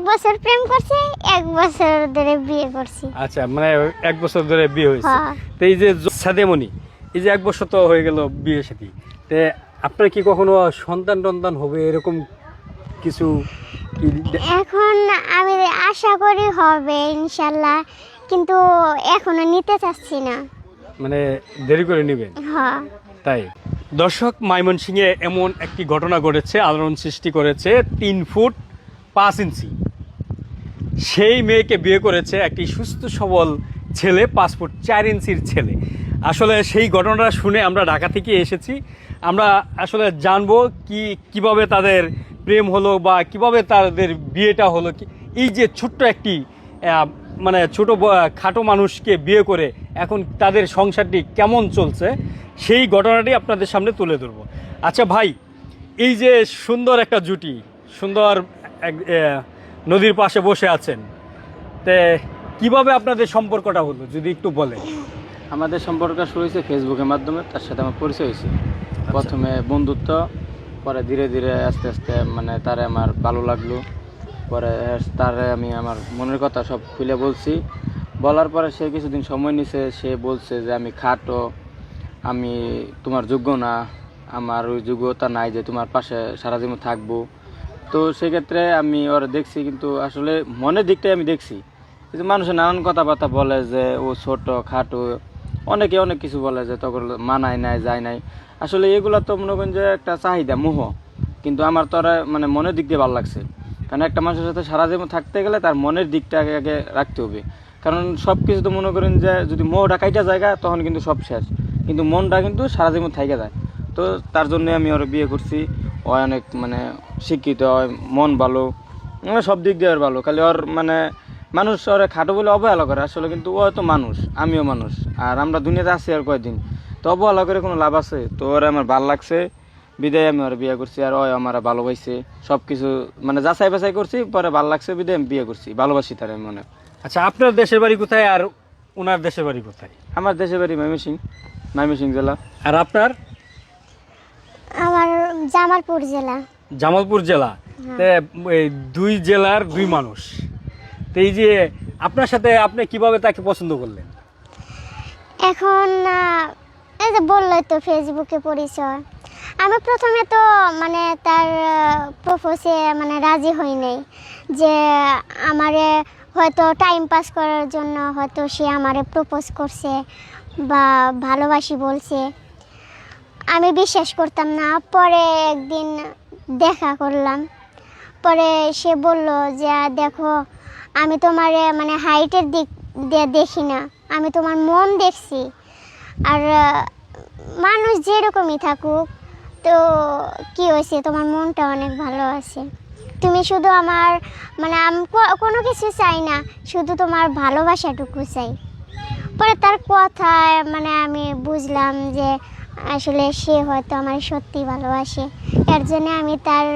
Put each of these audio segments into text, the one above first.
এক বছর প্রেম করছি এক বছর ধরে বিয়ে করছি। আচ্ছা মানে এক বছর ধরে বিয়ে হয়েছে। হ্যাঁ। তো এই যে সাদেমণি এই যে এক বছর তো হয়ে গেল বিয়ে সাথে। তে আপনার কি কখনো সন্তান টন্তান হবে এরকম কিছু এখন আমি আশা করি হবে ইনশাল্লাহ। কিন্তু এখনও নিতে চাচ্ছি না। মানে দেরি করে নেবেন? হ্যাঁ। তাই। দর্শক ময়মনসিংহে এমন একটি ঘটনা ঘটেছে আলোড়ন সৃষ্টি করেছে তিন ফুট পাঁচ ইঞ্চি। সেই মেয়েকে বিয়ে করেছে একটি সুস্থ, সবল ছেলে পাসপোর্ট চার ইঞ্চির ছেলে। আসলে সেই ঘটনাটা শুনে আমরা ঢাকা থেকে এসেছি। আমরা আসলে জানব কি, কীভাবে তাদের প্রেম হলো বা কীভাবে তাদের বিয়েটা হলো। এই যে ছোট্ট একটি মানে ছোট খাটো মানুষকে বিয়ে করে এখন তাদের সংসারটি কেমন চলছে, সেই ঘটনাটি আপনাদের সামনে তুলে ধরবো। আচ্ছা ভাই, এই যে সুন্দর একটা জুটি, সুন্দর নদীর পাশে বসে আছেন। তে কীভাবে আপনাদের সম্পর্কটা হলো যদি একটু বলেন? আমাদের সম্পর্ক শুরু হয়েছে ফেসবুকের মাধ্যমে তার সাথে আমার পরিচয় হয়েছে। প্রথমে বন্ধুত্ব পরে ধীরে ধীরে আস্তে আস্তে মানে তারে আমার ভালো লাগল। পরে তারে আমি আমার মনের কথা সব খুলে বলছি। বলার পরে সে কিছুদিন সময় নিছে সে বলছে যে আমি খাটো আমি তোমার যোগ্য না। আমার ওই যোগ্যতা নাই যে তোমার পাশে সারা জীবন থাকব। তো সেক্ষেত্রে আমি ওরা দেখছি, কিন্তু আসলে মনের দিকটাই আমি দেখছি। কিন্তু মানুষের নানান কথাবার্তা বলে যে, ও ছোট, খাটো, অনেকে অনেক কিছু বলে যে, তখন মানায় নাই, যায় নাই। আসলে এগুলো তো মনে করেন যে একটা চাহিদা, মোহ। কিন্তু আমার তো মানে মনের দিক দিয়ে ভালো লাগছে। কারণ একটা মানুষের সাথে সারা জীবন থাকতে গেলে তার মনের দিকটা আগে আগে রাখতে হবে। কারণ সব কিছু তো মনে করেন যে, যদি মোহটা কাইটা জায়গা, তখন কিন্তু সব শেষ। কিন্তু মনটা কিন্তু সারা জীবন থাইকে যায়। তো তার জন্য আমি ওর বিয়ে করছি। ও অনেক মানে শিক্ষিত হয় মন ভালো মানে সব দিক দিয়ে ভালো। খালি ওর মানে মানুষ ওরে খাটো বলে অবহেলা করে আসলে কিন্তু ও তো মানুষ আমিও মানুষ। আর আমরা দুনিয়াতে আছি আর কয়দিন। তো অবহেলা করে কোনো লাভ আছে? তো ওরে আমার ভালো লাগছে বিদায় আমি ওর বিয়ে করছি। আর ওই আমার ভালোবাসছে সব কিছু মানে যাচাই বাছাই করছি পরে ভালো লাগছে বিদায় আমি বিয়ে করছি। ভালোবাসি তার আমি মনে আচ্ছা আপনার দেশের বাড়ি কোথায় আর ওনার দেশের বাড়ি কোথায়? আমার দেশের বাড়ি ময়মনসিং ময়মনসিং জেলা। আর আপনার? আমার জামালপুর জেলা। জামালপুর জেলা। এই দুই জেলার দুই মানুষ। তো এই যে আপনার সাথে আপনি কীভাবে তাকে পছন্দ করলেন? এখন এই যে বললোই তো ফেসবুকে পরিচয়। আমি প্রথমে তো মানে তার প্রপোজে মানে রাজি হই নাই। যে আমারে হয়তো টাইম পাস করার জন্য হয়তো সে আমারে প্রপোজ করছে বা ভালোবাসি বলছে। আমি বিশ্বাস করতাম না। পরে একদিন দেখা করলাম। পরে সে বলল যে দেখো, আমি তোমার মানে হাইটের দিক দেখি না। আমি তোমার মন দেখছি। আর, মানুষ যেরকমই থাকুক, তো কি হয়েছে? তোমার মনটা অনেক ভালো আছে। তুমি শুধু আমার মানে আমি কোনো কিছু চাই না, শুধু তোমার ভালোবাসাটুকু চাই। পরে তার কথায় মানে আমি বুঝলাম যে আসলে সে হয়তো আমার সত্যি ভালোবাসে। এর জন্য আমি তার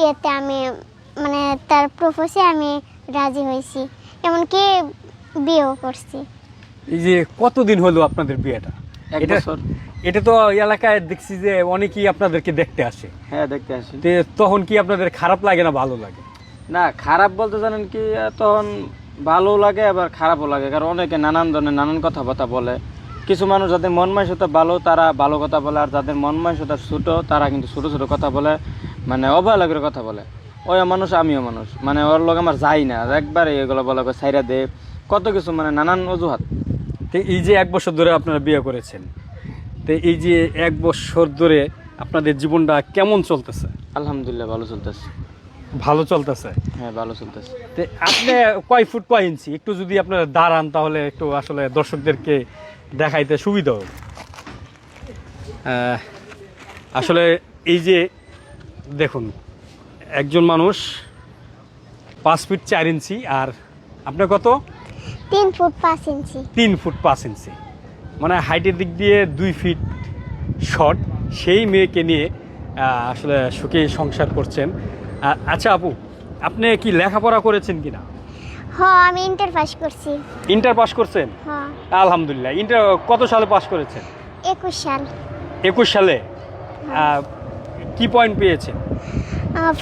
ইয়েতে আমি মানে তার প্রপোজে আমি রাজি হয়েছি। এমনকি বিয়েও করছি। এই যে কতদিন হলো আপনাদের বিয়েটা? এক এটা বছর। এটা তো এলাকায় দেখছি যে অনেকেই আপনাদেরকে দেখতে আসে। হ্যাঁ দেখতে আসি। তে তখন কি আপনাদের খারাপ লাগে না ভালো লাগে? না খারাপ বলতে জানেন কি তখন ভালো লাগে আবার খারাপও লাগে। কারণ অনেকে নানান ধরনের নানান কথাবার্তা বলে। কিছু মানুষ যাদের মন মানসিকতা ভালো তারা ভালো কথা বলে আর যাদের মন মানসিকতা ছোট তারা কিন্তু ছোট ছোট কথা বলে মানে অবহেলা করে কথা বলে। ওই মানুষ আমিও মানুষ। মানে ওর লোক আমার যাই না। একবারে এগুলো বলে কয় সাইরা দে। কত কিছু মানে নানান অজুহাত। তো এই যে এক বছর ধরে আপনারা বিয়ে করেছেন তো এই যে এক বছর ধরে আপনাদের জীবনটা কেমন চলতেছে? আলহামদুলিল্লাহ ভালো চলতেছে। ভালো চলতেছে? হ্যাঁ ভালো চলতেছে। তো আপনি কয় ফুট কয় ইঞ্চি? একটু যদি আপনারা দাঁড়ান তাহলে একটু আসলে দর্শকদেরকে দেখাইতে সুবিধা হবে? আসলে এই যে দেখুন একজন মানুষ পাঁচ ফিট চার ইঞ্চি আর আপনার কত? তিন ফুট পাঁচ ইঞ্চি। তিন ফুট পাঁচ ইঞ্চি। মানে হাইটের দিক দিয়ে দুই ফিট শর্ট। সেই মেয়েকে নিয়ে আসলে সুখে সংসার করছেন। আচ্ছা আপু আপনি কি লেখাপড়া করেছেন কিনা? হ আমি ইন্টার পাস করছি। ইন্টার পাস করছেন? হ আলহামদুলিল্লাহ। ইন্টার কত সালে পাস করেছেন? একুশ সাল। একুশ সালে? কি পয়েন্ট পেয়েছেন?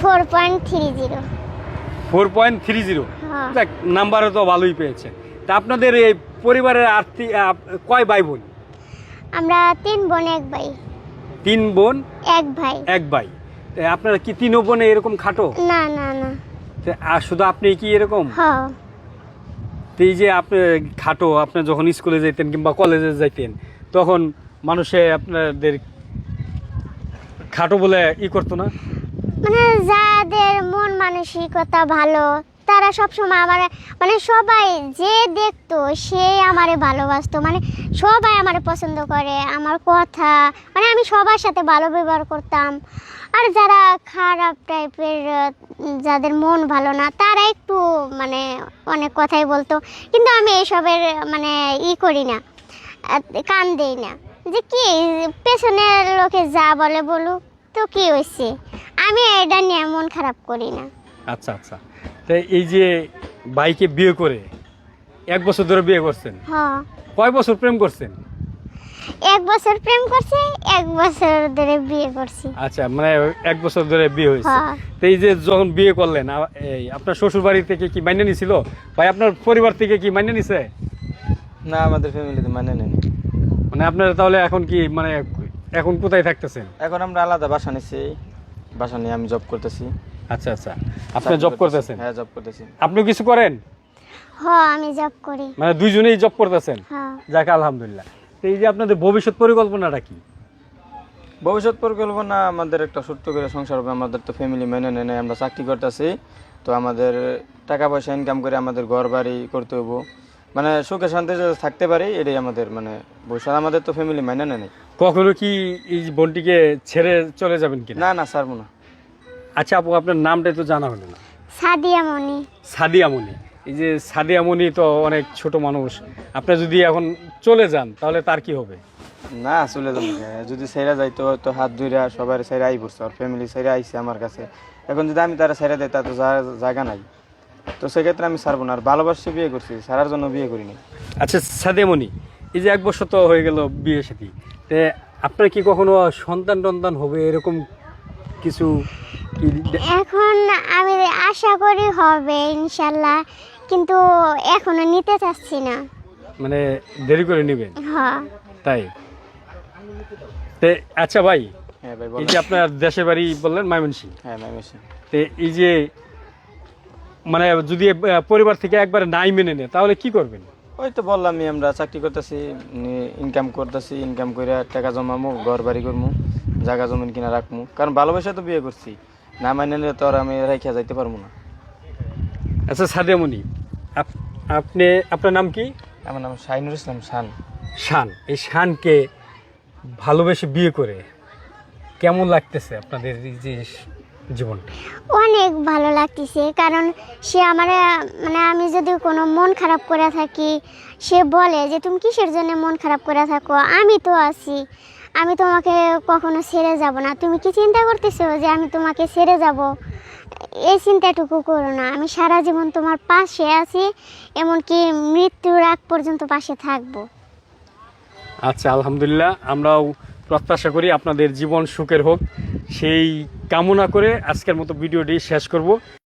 Four point three zero four point three zero হ্যাঁ। দেখ নাম্বারও তো ভালোই পেয়েছে তা আপনাদের এই পরিবারের আর্থিক কয় ভাই বোন? আমরা তিন বোন এক ভাই। তিন বোন? এক ভাই। এক ভাই। আপনারা কি তিন বোনে এরকম খাটো? না না না। আর শুধু আপনি কি এরকম? হ্যাঁ। এই যে আপনি খাটো আপনি যখন স্কুলে যেতেন কিংবা কলেজে যাইতেন তখন মানুষে আপনাদের খাটো বলে ই করতো না? মানে যাদের মন মানসিকতা ভালো তারা সবসময় আমার মানে সবাই যে দেখতো সে আমারে ভালোবাসতো। মানে সবাই আমারে পছন্দ করে, আমার কথা মানে আমি সবার সাথে ভালো ব্যবহার করতাম। আর যারা খারাপ টাইপের, যাদের মন ভালো না, তারা একটু মানে অনেক কথাই বলতো। কিন্তু আমি এসবের মানে ই করি না, কান দেই না। যে কি পেছনের লোকে যা বলে বলুক, তো কি হয়েছে আমি এটা নিয়ে মন খারাপ করি না। আচ্ছা আচ্ছা। তো এই যে বাইকে বিয়ে করে এক বছর ধরে বিয়ে করছেন। হ কয় বছর প্রেম করছেন? এক বছর প্রেম করছি এক বছর ধরে বিয়ে করছি। আচ্ছা মানে এক বছর ধরে বিয়ে হয়েছে। হ্যাঁ। তো এই যে যখন বিয়ে করলেন এই আপনার শ্বশুর বাড়ি থেকে কি মাইনে নিছিল? ভাই আপনার পরিবার থেকে কি মাইনে নিছে? না আমাদের ফ্যামিলিতে মানে নেন মানে আপনারা তাহলে এখন কি মানে এখন কোথায় থাকতেছেন? এখন আমরা আলাদা বাসা নিচ্ছি বাসা নিয়ে আমি জব করতেছি। আচ্ছা আচ্ছা। আপনি জব করতেছেন। হ্যাঁ জব করতেছি আপনি কিছু করেন? হ আমি জব করি। মানে দুইজনেই জব করতেছেন? হ্যাঁ। যাক আলহামদুলিল্লাহ। তো এই যে আপনাদের ভবিষ্যৎ পরিকল্পনাটা কি? ভবিষ্যৎ পরিকল্পনা আমাদের একটা ছোট্ট করে সংসার হবে। আমাদের তো ফ্যামিলি মেনে নেয় আমরা চাকরি করতেছি। তো আমাদের টাকা পয়সা ইনকাম করে আমাদের ঘর বাড়ি করতে হব মানে সুখে শান্তি থাকতে পারি এটাই আমাদের মানে ভবিষ্যৎ। আমাদের তো ফ্যামিলি মেনে নেয় কখনো কি এই বোনটিকে ছেড়ে চলে যাবেন কি না না ছাড়বো না। আচ্ছা আপু আপনার নামটা তো জানা হলো না। সাদিয়া মনি সাদিয়া মনি এই যে সাদিয়া মনি তো অনেক ছোট মানুষ। আপনি যদি এখন চলে যান তাহলে তার কি হবে? না চলে যাব যদি সেরা যাইতো তো হাত ধুইরা সবার সেরা আই পড়ছে আর ফ্যামিলি সেরা আইছে আমার কাছে। এখন যদি আমি তারা সেরা দেয় তা তো জায়গা নাই। তো সেক্ষেত্রে আমি ছাড়বো না আর ভালোবাসে বিয়ে করছি ছাড়ার জন্য বিয়ে করিনি। আচ্ছা সাদিয়া মনি এই যে এক বছর তো হয়ে গেল বিয়ে সাথে। তে আপনার কি কখনো সন্তান টন্তান হবে এরকম কিছু এখন আমি আশা করি হবে ইনশাল্লাহ। কিন্তু এখনও নিতে চাচ্ছি না। মানে দেরি করে নেবেন? হ তাই? তে আচ্ছা ভাই হ্যাঁ ভাই এই যে আপনার দেশের বাড়ি বললেন ময়মনসিং হ্যাঁ ম্যামেশি তে এই যে মানে যদি পরিবার থেকে একবারে নাই মেনে নেয় তাহলে কি করবেন? ওই তো বললামই আমরা চাকরি করতেছি ইনকাম করতেছি ইনকাম করে টাকা জমামু ঘর বাড়ি করমু জায়গা জমিন কিনা রাখমু। কারণ ভালোবাসা তো বিয়ে করছি। না মানে তো আর আমি রেখে যাইতে পারব না। আচ্ছা সাদিয়ামণি আপ- আপনি আপনার নাম কি? আমার নাম শাহিনুর ইসলাম শান। শান। এই শানকে ভালোবেসে বিয়ে করে কেমন লাগতেছে আপনাদের এই যে জীবনটা অনেক ভালো লাগতেছে কারণ সে আমার মানে আমি যদি কোনো মন খারাপ করে থাকি সে বলে যে তুমি কিসের জন্য মন খারাপ করে থাকো? আমি তো আছি। আমি তোমাকে কখনো ছেড়ে যাব না। তুমি কি চিন্তা করতেছো যে আমি তোমাকে ছেড়ে যাব? এই চিন্তাটুকু করো না। আমি সারা জীবন তোমার পাশে আছি, এমনকি মৃত্যুর আগ পর্যন্ত পাশে থাকব। আচ্ছা আলহামদুলিল্লাহ, আমরাও প্রত্যাশা করি আপনাদের জীবন সুখের হোক। সেই কামনা করে আজকের মতো ভিডিওটি শেষ করব।